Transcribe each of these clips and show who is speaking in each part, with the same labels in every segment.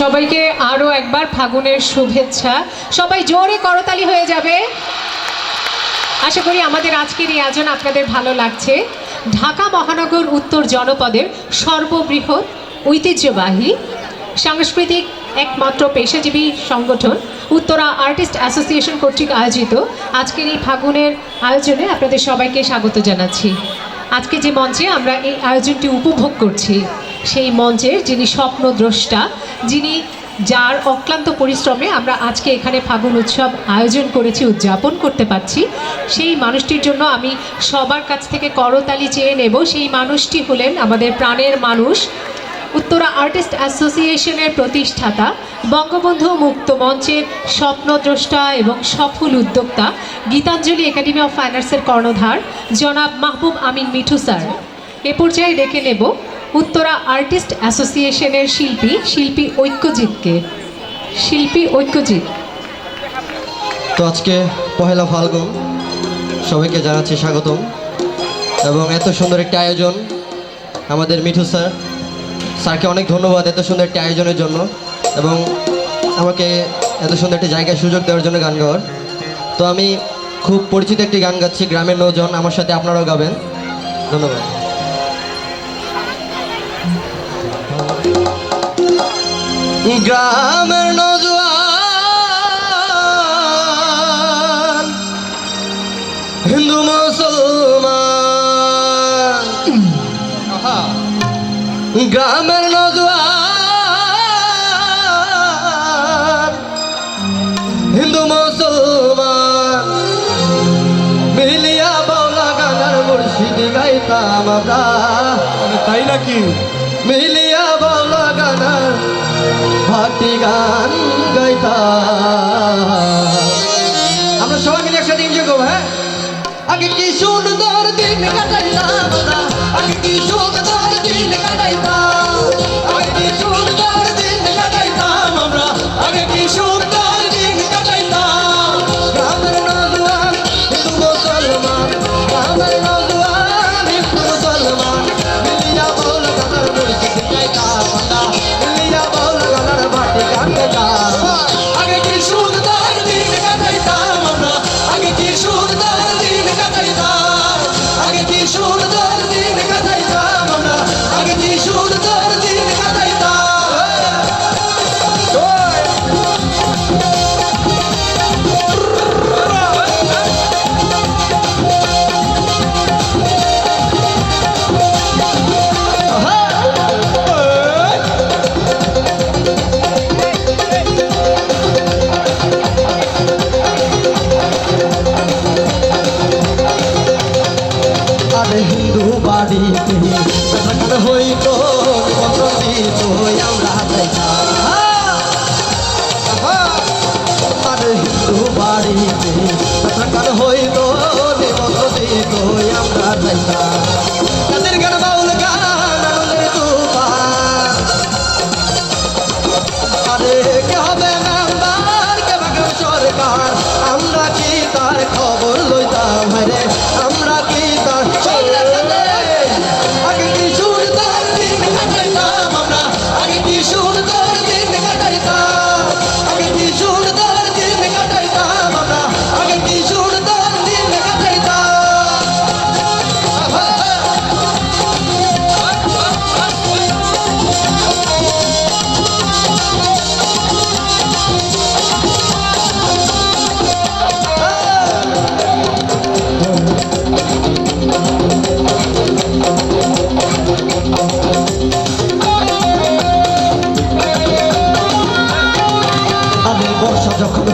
Speaker 1: সবাইকে আরও একবার ফাগুনের শুভেচ্ছা। সবাই জোরে করতালি হয়ে যাবে। আশা করি আমাদের আজকের এই আয়োজন আপনাদের ভালো লাগছে। ঢাকা মহানগর উত্তর জনপদের সর্ববৃহৎ ঐতিহ্যবাহী সাংস্কৃতিক একমাত্র পেশাজীবী সংগঠন উত্তরা আর্টিস্ট অ্যাসোসিয়েশন কর্তৃক আয়োজিত আজকের এই ফাগুনের আয়োজনে আপনাদের সবাইকে স্বাগত জানাচ্ছি। আজকে যে মঞ্চে আমরা এই আয়োজনটি উপভোগ করছি সেই মঞ্চের যিনি স্বপ্নদ্রষ্টা, যিনি যার অক্লান্ত পরিশ্রমে আমরা আজকে এখানে ফাগুন উৎসব আয়োজন করেছি, উদযাপন করতে পারছি, সেই মানুষটির জন্য আমি সবার কাছ থেকে করতালি চেয়ে নেব। সেই মানুষটি হলেন আমাদের প্রাণের মানুষ, উত্তরা আর্টিস্ট অ্যাসোসিয়েশনের প্রতিষ্ঠাতা, বঙ্গবন্ধু মুক্ত মঞ্চের স্বপ্নদ্রষ্টা এবং সফল উদ্যোক্তা, গীতাঞ্জলি একাডেমি অফ ফাইন আর্টসের কর্ণধার, জনাব মাহবুব আমিন মিঠু স্যার। এ পর্যায়ে ডেকে নেব উত্তরা আর্টিস্ট অ্যাসোসিয়েশনের শিল্পী শিল্পী ঐক্যজিৎকে। শিল্পী ঐক্যজিৎ।
Speaker 2: তো আজকে পহেলা ফাল্গুন, সবাইকে জানাচ্ছি স্বাগতম। এবং এত সুন্দর একটি আয়োজন আমাদের মিঠু স্যার। স্যারকে অনেক ধন্যবাদ এত সুন্দর একটি আয়োজনের জন্য। এবং আমাকে এত সুন্দর একটি জায়গায় সুযোগ দেওয়ার জন্য গান গাওয়ার। তো আমি খুব পরিচিত একটি গান গাচ্ছি, গ্রামের নজন। আমার সাথে আপনারাও গাবেন। ধন্যবাদ। গ্রামের নজওয়ান হিন্দু মুসলমান। গ্রামের নজওয়ান হিন্দু মুসলমান। মিলিয়া বাউলা গানার মুর্শিদি গাইতাম আমরা।
Speaker 3: তাই নাকি?
Speaker 2: মিলিয়া ভাটি গান গাইতা আমরা সবাই মিলে একসাথে এনজয় করব হ্যাঁ? আগে কি সুন্দর দিন কাটাইতাম আগে কি সুন্দর দিন কাটাইতাম। আরে হিন্দু বাড়িতে। হইতো নিমন্ত্রণ দিত আমরা যাইতাম।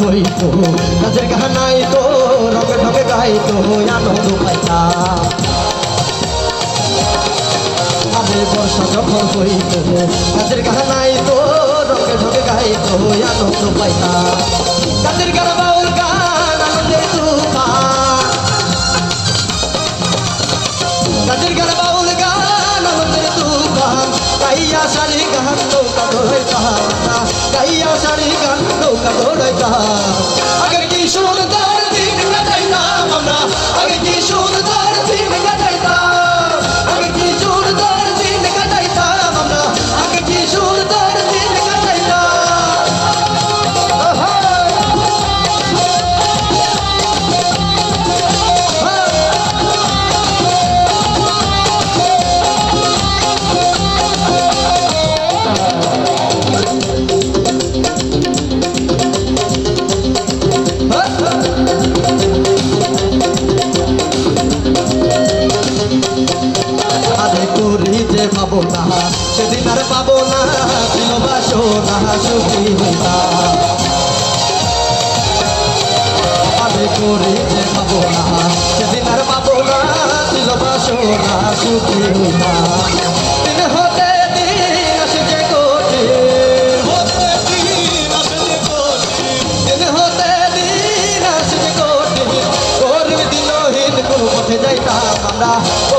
Speaker 2: হইতো কাজের গাহানাই তো, রঙে ঢঙে গাইতো আনন্দ পাইতা আরে বর্ষা যখন হইতো, কাজের গাহানাই তো, রঙে ঢঙে গাইতো আনন্দ পাইতা কাজের গান বাউল গান আনন্দের তুফান কাজের গান বাউল গান আনন্দের তুফান কাইয়া শাড়ি গান, নৌকা ধরাইতা কাইয়া শাড়ি গান নৌকা দৌড়াইতাম আগে কি সুন্দর দিন কাটাইতাম আমরা? আগে সুখী হইতাম আমি করি যে পাবো না সেদিন আর পাবো না ছিল বাসনা সুখী হইতাম দিন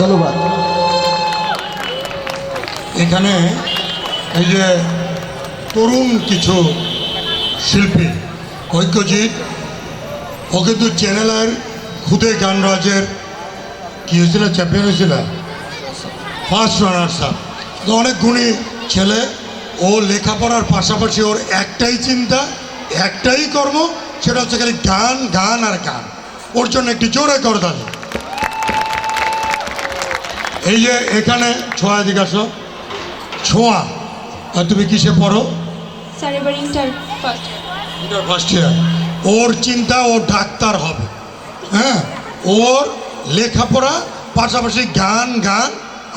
Speaker 2: ধন্যবাদ।
Speaker 3: এখানে এই যে তরুণ কিছু শিল্পী, ঐক্যজিৎ, ও কিন্তু চ্যানেলের খুদে গানরাজের কি হয়েছিল? চ্যাম্পিয়ন হয়েছিল? ফার্স্ট রানার্স আপ তো অনেক গুণী ছেলে ও লেখাপড়ার পাশাপাশি ওর একটাই চিন্তা একটাই কর্ম সেটা হচ্ছে খালি গান গান আর গান। ওর জন্য একটি জোরে করতালি এই যে এখানে ছোঁয়া দিকে আসো। ছোঁয়া। আর তুমি কিসে পড়ো?
Speaker 4: ফার্স্ট
Speaker 3: ইয়ার ওর চিন্তা ও ডাক্তার হবে। হ্যাঁ? ওর লেখাপড়া পাশাপাশি গান গান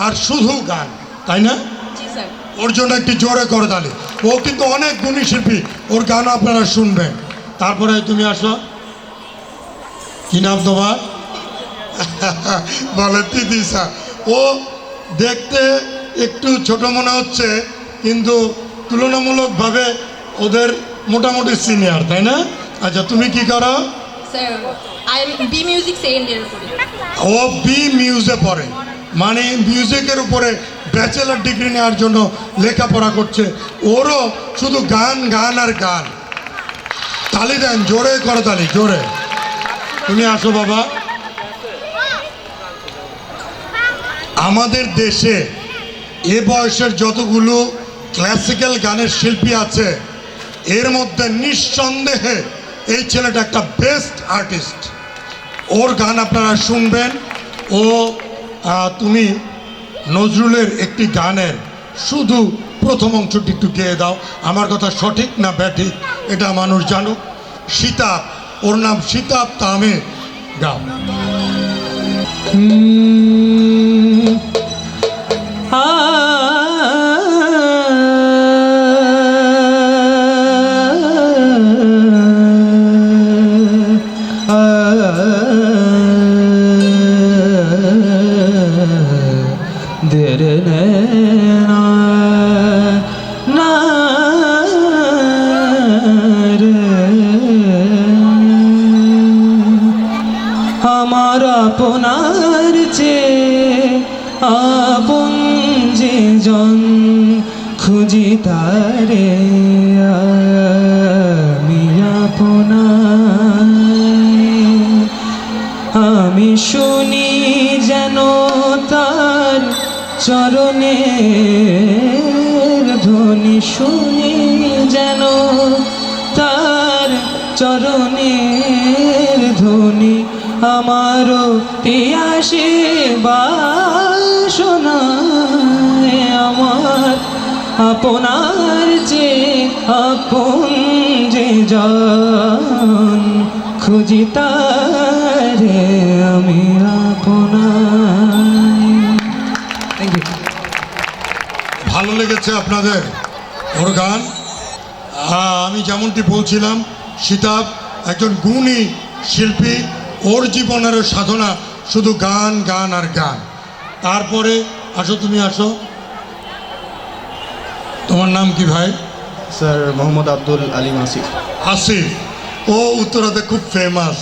Speaker 3: আর শুধু গান তাই না? ওর জন্য একটি জোরে করে তালি ও কিন্তু অনেক গুণী শিল্পী ওর গান আপনারা শুনবেন। তারপরে তুমি আসো। কি নাম তোমার? বলে তিতিসা ও দেখতে একটু ছোট মনে হচ্ছে কিন্তু তুলনামূলকভাবে ওদের মোটামুটি সিনিয়র তাই না? আচ্ছা তুমি কি করো?
Speaker 4: Sir I am B music second year করি
Speaker 3: ও বি মিউজে পড়ে। মানে মিউজিকের উপরে ব্যাচেলার ডিগ্রি নেওয়ার জন্য লেখাপড়া করছে। ওরও শুধু গান গান আর গান। তালি দেন, জোরে করো তালি, জোরে। তুমি আসো বাবা। আমাদের দেশে এ বয়সের যতগুলো ক্লাসিক্যাল গানের শিল্পী আছে, এর মধ্যে নিঃসন্দেহে এই ছেলেটা একটা বেস্ট আর্টিস্ট ওর গান আপনারা শুনবেন। ও তুমি নজরুলের একটি গানের শুধু প্রথম অংশটি একটু গেয়ে দাও। আমার কথা সঠিক না ব্যাঠিক, এটা মানুষ জানুক। সীতাপ ওর নাম সীতাপ তামে। গাও।
Speaker 2: আপনার চেয়ে আপন যে জন খুঁজি তারে আমি আপনার। আমি শুনি যেন তার চরণের ধ্বনি, শুনি যেন তার ধ্বনি আমারও পিয়াসে বাসনায় আমার? আপনার যে আপন যে জন, খুঁজি তারে আমি
Speaker 3: ভালো লেগেছে আপনাদের ওর গান। আমি যেমনটি বলছিলাম, সীতাব একজন গুণী শিল্পী ওর জীবনের সাধনা শুধু গান গান আর গান। তারপরে আসো তুমি আসো। তোমার নাম কি ভাই?
Speaker 5: স্যার মোহাম্মদ আব্দুল আলিম আসিফ।
Speaker 3: আসিফ। ও উত্তরাতে খুব ফেমাস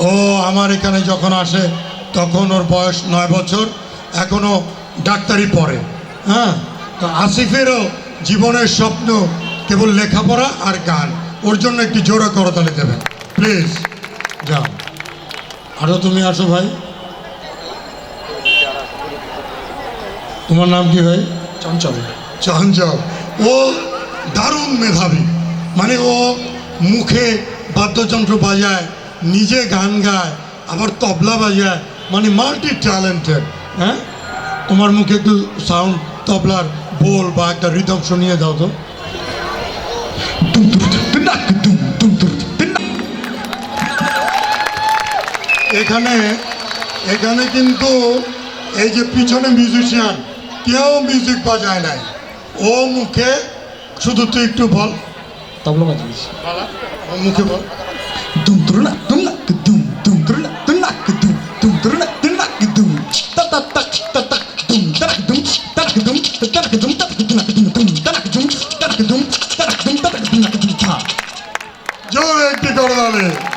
Speaker 3: ও আমার এখানে যখন আসে তখন ওর বয়স নয় বছর এখনও ডাক্তারি পড়ে। হ্যাঁ? তো আসিফেরও জীবনের স্বপ্ন কেবল লেখাপড়া আর গান। ওর জন্য একটি জোড়া করতালি দেবেন। প্লিজ যাও। আরও তুমি আসো ভাই তোমার নাম কি ভাই
Speaker 2: চঞ্চল
Speaker 3: চঞ্চল ও দারুণ মেধাবী মানে ও মুখে বাদ্যযন্ত্র বাজায় নিজে গান গায় আবার তবলা বাজায় মানে মাল্টি ট্যালেন্টেড হ্যাঁ তোমার মুখে একটু সাউন্ড তবলার বোল বা একটা রিদম শুনিয়ে দাও তো এখানে এখানে কিন্তু এই যে পিছনে মিউজিশিয়ান কেউ মিউজিক বাজায় নাই ও মুখে শুধু তুই একটু বল
Speaker 2: তবলা
Speaker 3: ও মুখে বল
Speaker 2: দুম তুরুনা তুমলা দুম একটি করে দাঁড়িয়ে